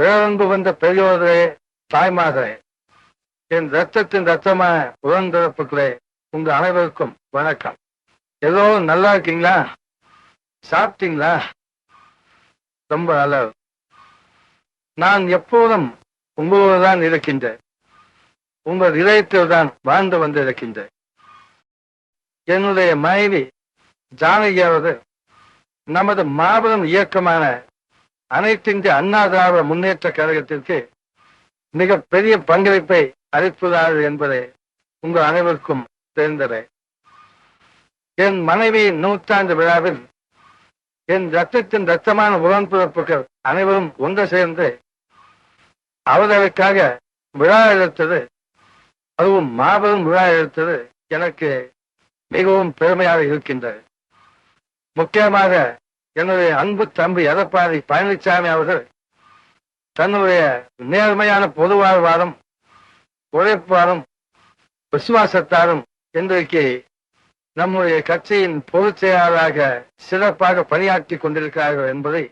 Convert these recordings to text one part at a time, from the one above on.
பேரன்பு வந்த பெரியோரே தாய்மாரே என் ரத்தத்தின் ரத்தமான உடன்பிறப்புகளே உங்க அனைவருக்கும் வணக்கம். ஏதோ நல்லா இருக்கீங்களா? சாப்பிட்டீங்களா? ரொம்ப நல்லா நான் எப்போதும் உங்களோடு தான் இருக்கின்றேன். உங்கள் இதயத்தில் தான் வாழ்ந்து வந்திருக்கின்றேன் என்னுடைய மனைவி ஜானகி அவர்கள் நமது மாபெரும் இயக்கமான அனைத்து இந்திய அண்ணா திராவிட முன்னேற்ற கழகத்திற்கு மிக பெரிய பங்களிப்பை அளிப்பதார்கள் என்பதை உங்கள் அனைவருக்கும் தெரிந்ததே. என் மனைவியின் நூற்றாண்டு விழாவில் என் ரத்தத்தின் ரத்தமான உடன்பிறப்புகள் அனைவரும் ஒன்று சேர்ந்து அவர்களுக்காக விழா எடுத்தது அதுவும் மாபெரும் விழா எடுத்தது எனக்கு மிகவும் பெருமையாக இருக்கின்றது. முக்கியமாக என்னுடைய அன்பு தம்பி எடப்பாடி பழனிசாமி அவர்கள் தன்னுடைய நேர்மையான பொதுவாழ்வாரும் உழைப்பாரும் விசுவாசத்தாரும் இன்றைக்கு நம்முடைய கட்சியின் பொதுச் செயலாளராக சிறப்பாக பணியாற்றி கொண்டிருக்கிறார்கள் என்பதை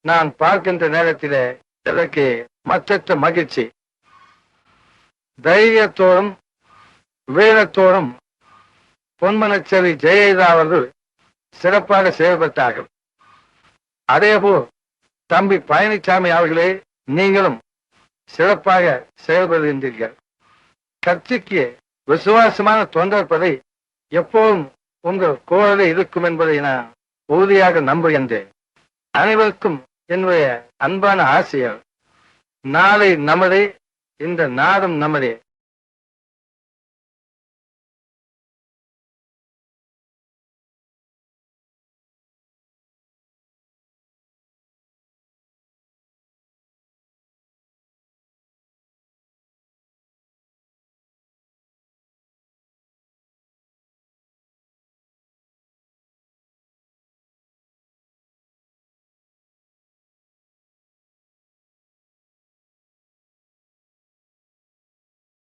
நான் பார்க்கின்ற நேரத்திலே எனக்கு மற்ற மகிழ்ச்சி. தைரியத்தோடும் வீரத்தோடும் பொன்மனச்சேரி ஜெயலலிதா அவர்கள் சிறப்பாக செயல்பட்டார்கள். அதேபோல் தம்பி பழனிசாமி அவர்களே நீங்களும் சிறப்பாக செயல்படுகின்றீர்கள். கட்சிக்கு விசுவாசமான தொண்டர்பதை எப்போதும் உங்கள் கோரலே இருக்கும் என்பதை நான் உறுதியாக நம்புகின்றேன். அனைவருக்கும் என்னுடைய அன்பான ஆசையர் நாளை நமதே இந்த நாடும் நமதே.